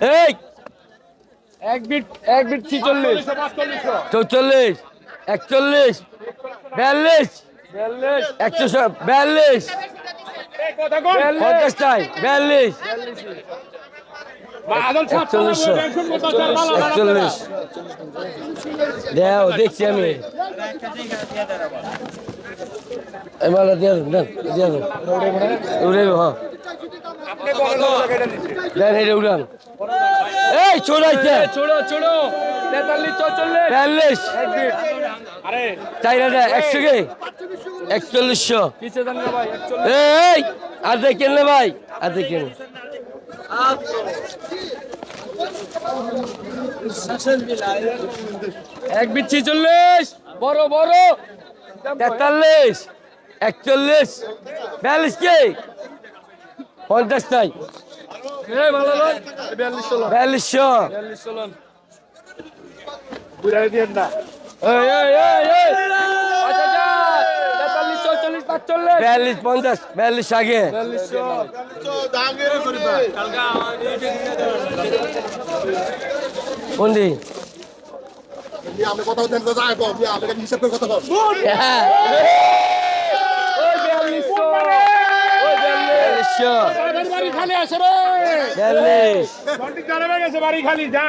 এই! এক বিট এক বিট ছিচল্লিশ। চৌচল্লিশ একচল্লিশ বিয়াল্লিশ একশো বিয়াল্লিশ। পঞ্চাশটাই বিয়াল্লিশ। একচল্লিশশো একচল্লিশ। দেও দেখছি আমি। এবার দিয়ে দেন দেন দিয়ে দেন। উড়ে হ্যাঁ দেন এটা উড়ান। এই চড়াইছে ছোড়ো ছোড়ো তেতাল্লিশ আরে। চার হাজার একশো কে? একচল্লিশশো। এই আর দেখেন না ভাই আর দেখেন। এক বিট ছিচল্লিশ। বড় বড়। তেতাল্লিশ। একচল্লিশ। বিয়াল্লিশ কে? পঞ্চাশটাই বিয়াল্লিশশো বিয়াল্লিশ। আচ্ছা আচ্ছা। পাঁচচল্লিশ। বিয়াল্লিশ পঞ্চাশ। বিয়াল্লিশ আগে। বিয়াল্লিশশো কোন দিন আপনি কথা বলতেন তো যাই আপনি হিসাব করে কথা কম হ্যাঁ, ওই বিয়াল্লিশশো ওই বিয়াল্লিশ বাড়ি খালি আছে রে। বিয়াল্লিশ গেছে বাড়ি খালি যা।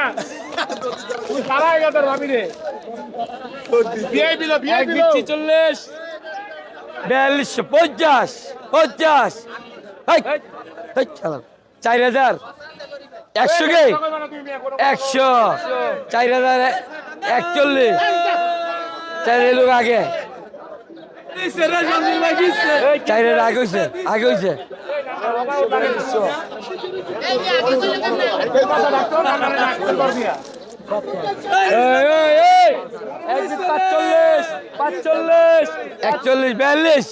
সারা গেছে ভাবি রে। বিয়ে বিলো বিয়ে বিলো চল্লিশ। পঞ্চাশ পঞ্চাশ। চার হাজার। একশো কে? একশো। চার হাজার একচল্লিশ। চার হাজার আগে। হাজার আগে হয়েছে আগে হয়েছে একচল্লিশ বিয়াল্লিশ।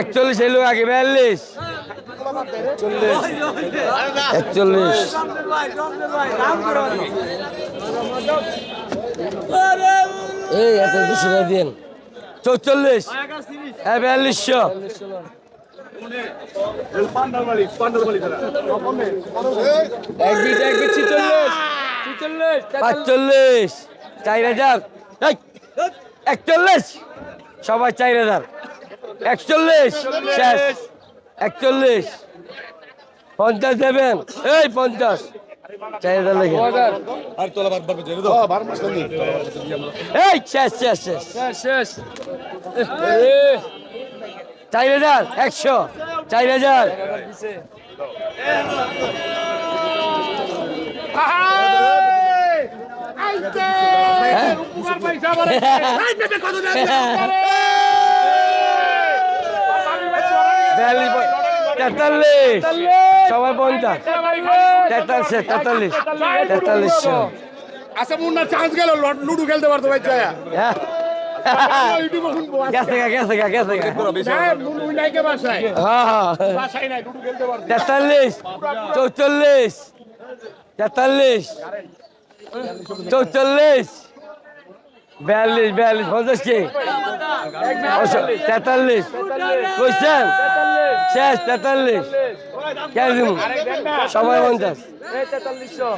একচল্লিশ এলো আগে বিয়াল্লিশ। একচল্লিশ। এই এত দুশো দিন চৌচল্লিশ। হ্যাঁ বিয়াল্লিশশো। পাঁচচল্লিশ চার হাজার। একচল্লিশ। সবাই চার হাজার। একচল্লিশ, শেষ। একচল্লিশ। পঞ্চাশ দেবেন। এই, পঞ্চাশ। চার হাজার লেগে আর তোলা বার বার জেনে দাও। বার মাস কমি এই শেষ শেষ শেষ। শেষ শেষ। চার হাজার একশো। চার হাজার হ্যাঁ? তেতাল্লিশ। সবাই পঞ্চাশ তেতাল্লিশ তেতাল্লিশ তেতাল্লিশশো আচ্ছা মুন্না চান্স গেল লুডু খেলতে পারতো ভাই হ্যাঁ। হ্যাঁ হ্যাঁ পারতো। তেতাল্লিশ চৌচল্লিশ তেতাল্লিশ চৌচল্লিশ বিয়াল্লিশ বিয়াল্লিশ পঞ্চাশ কি? তেতাল্লিশ। বুঝছেন শেষ তেতাল্লিশ? সবাই পঞ্চাশ। তেতাল্লিশশো।